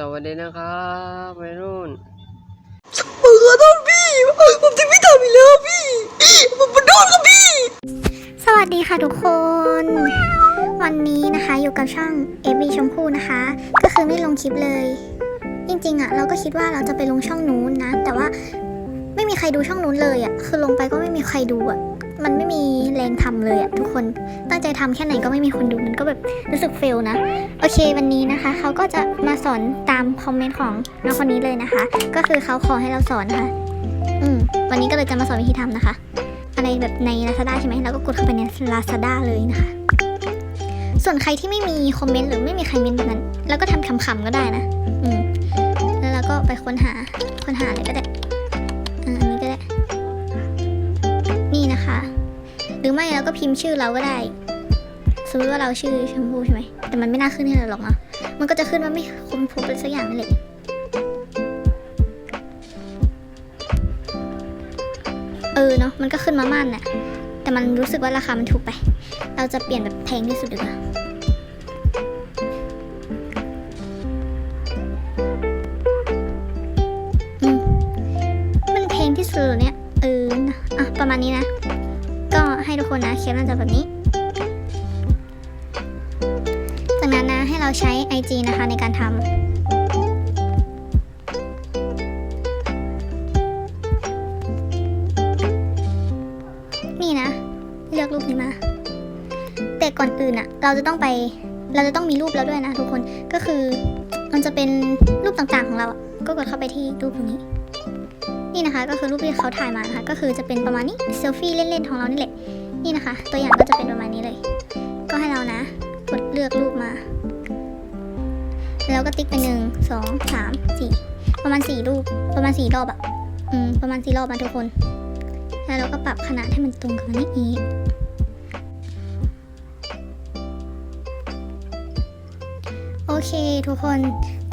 สวัสดีนะครับวัยรุ่นผมขอโทษพี่ ผมจะไม่ทำอีกแล้วพี่ ผมขอโทษครับพี่ สวัสดีค่ะทุกคน วันนี้นะคะอยู่กับช่องเอบีชมพู่นะคะ ก็คือไม่ลงคลิปเลย จริงๆอะเราก็คิดว่าเราจะไปลงช่องนู้นนะ แต่ว่าไม่มีใครดูช่องนู้นเลยอะคือลงไปก็ไม่มีใครดูอะ มันไม่มีแรงทำเลยอะทุกคนตั้งใจทำแค่ไหนก็ไม่มีคนดูมันก็แบบรู้สึกเฟลนะ โอเควันนี้นะคะเขาก็จะมาสอนตามคอมเมนต์ของน้องคนนี้เลยนะคะ ก็คือเขาขอให้เราสอนนะคะ อืมวันนี้ก็เลยจะมาสอนวิธีทำนะคะ อะไรแบบใน Lazada ใช่ไหมแล้วก็กดเข้าไปใน Lazada เลยนะคะ ส่วนใครที่ไม่มีคอมเมนต์หรือไม่มีใครเมนต์แบบนั้นเราก็ทำคำๆก็ได้นะ อืมแล้วเราก็ไปค้นหาค้นหาอะไรก็ได้ รือไม่เราก็พิมพ์ชื่อเราก็ได้ สมมติว่าเราชื่อชมพู่ใช่ไหม แต่มันไม่น่าขึ้นให้เราหรอกเนาะ มันก็จะขึ้นว่าไม่ค้นพบอะไรสักอย่างนั่นแหละเออเนาะ มันก็ขึ้นมาม่านน่ะ แต่มันรู้สึกว่าราคามันถูกไป เราจะเปลี่ยนแบบแพงที่สุดดีกว่าอืมมันแพงที่สุดเนี่ยเอออะ ประมาณนี้นะ ให้ทุกคนนะเขียนหน้าจอแบบนี้ จากนั้นนะให้เราใช้ IG นะคะในการทำนี่นะเลือกรูปนี้มา แต่ก่อนอื่นอะเราจะต้องไป เราจะต้องมีรูปแล้วด้วยนะทุกคน ก็คือมันจะเป็นรูปต่างๆของเราอะก็กดเข้าไปที่รูปตรงนี้ นี่นะคะ ก็คือรูปที่เขาถ่ายมานะคะก็คือจะเป็นประมาณนี้เซลฟี่เล่นๆของเรานี่แหละนี่นะคะ ตัวอย่างก็จะเป็นประมาณนี้เลย ก็ให้เรานะกดเลือกรูปมา แล้วก็ติ๊กไปหนึ่งสองสามสี่ประมาณสี่รูปประมาณสี่รอบอะอืมประมาณสี่รอบมาทุกคน แล้วเราก็ปรับขนาดให้มันตรงกับนนี้อีกโอเคทุกคน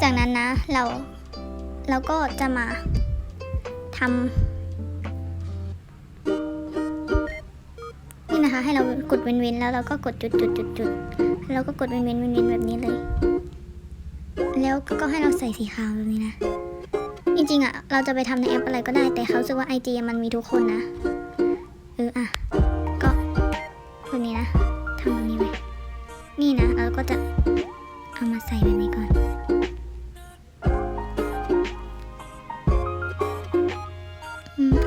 จากนั้นนะเราเราก็จะมา ทำนี่นะคะ ให้เรากดเว้นๆแล้วเราก็กดจุดจุดจุดจุดแล้วก็กดเว้นเวนเว้นเวนแบบนี้เลย แล้วก็ให้เราใส่สีขาวแบบนี้นะจริงๆอะเราจะไปทำในแอปอะไรก็ได้แต่เขาสึกว่า IG มันมีทุกคนนะเอออะก็แบบนี้นะ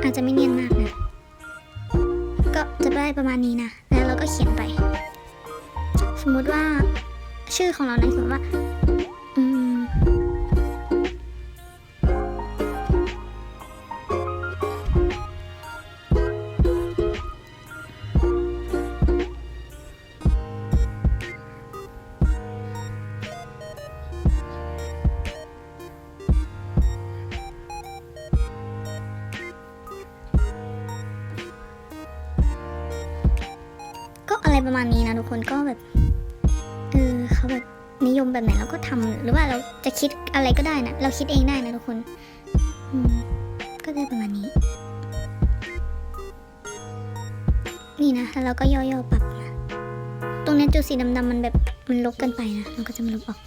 อาจจะไม่เนียนมากนะ ก็จะได้ประมาณนี้นะ แล้วเราก็เขียนไป สมมุติว่าชื่อของเรานะสมมติว่า ประมาณนี้นะทุกคนก็แบบเออเขาแบบนิยมแบบไหนเราก็ทำหรือว่าเราจะคิดอะไรก็ได้นะเราคิดเองได้นะทุกคนอืมก็ได้ประมาณนี้ นี่นะแล้วเราก็ย่อๆปรับนะตรงนี้จุดสีดำๆมันแบบมันลบกันไปนะเราก็จะมาลบออก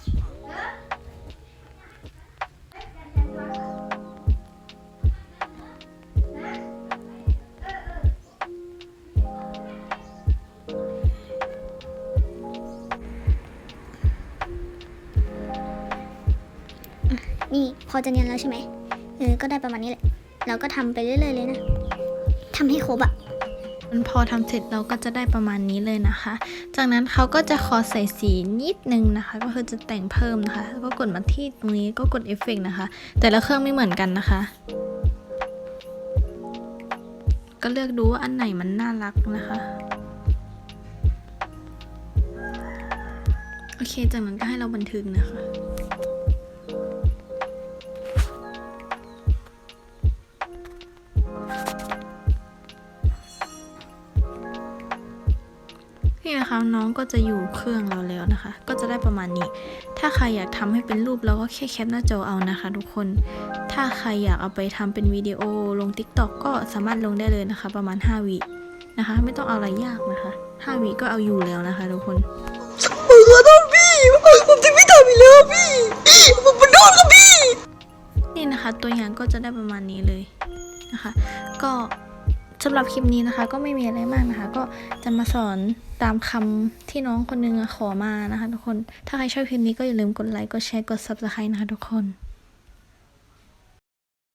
นี่พอจะเนียนแล้วใช่ไหมเออก็ได้ประมาณนี้แหละเราก็ทำไปเรื่อยๆเลยนะทำให้ครบอะพอทำเสร็จเราก็จะได้ประมาณนี้เลยนะคะ จากนั้นเขาก็จะขอใส่สีนิดนึงนะคะ ก็คือจะแต่งเพิ่มนะคะแล้วก็กดมาที่ตรงนี้ก็กดเอฟเฟกต์นะคะ แต่ละเครื่องไม่เหมือนกันนะคะ ก็เลือกดูว่าอันไหนมันน่ารักนะคะโอเค จากนั้นก็ให้เราบันทึกนะคะ นี่นะคะน้องก็จะอยู่เครื่องเราแล้วนะคะ ก็จะได้ประมาณนี้ ถ้าใครอยากทำให้เป็นรูปเราก็แค่แคปหน้าจอเอานะคะ ทุกคน ถ้าใครอยากเอาไปทำเป็นวิดีโอลง TikTok ก็สามารถลงได้เลยนะคะ ประมาณ 5วินะคะ ไม่ต้องเอาอะไรยากนะคะ5วิก็เอาอยู่แล้วนะคะ ทุกคนผมขอโทษพี่ผมจะไม่ทำำอีกแล้วพี่ผมมาโดนครับพี่นี่นะคะ ตัวอย่างก็จะได้ประมาณนี้เลยนะคะ ก็สำหรับคลิปนี้นะคะ ก็ไม่มีอะไรมากนะคะ ก็จะมาสอนตามคำที่น้องคนนึงขอมานะคะ ทุกคน ถ้าใครชอบคลิปนี้ก็อย่าลืมกดไลค์ กดแชร์ กด subscribe นะคะทุกคน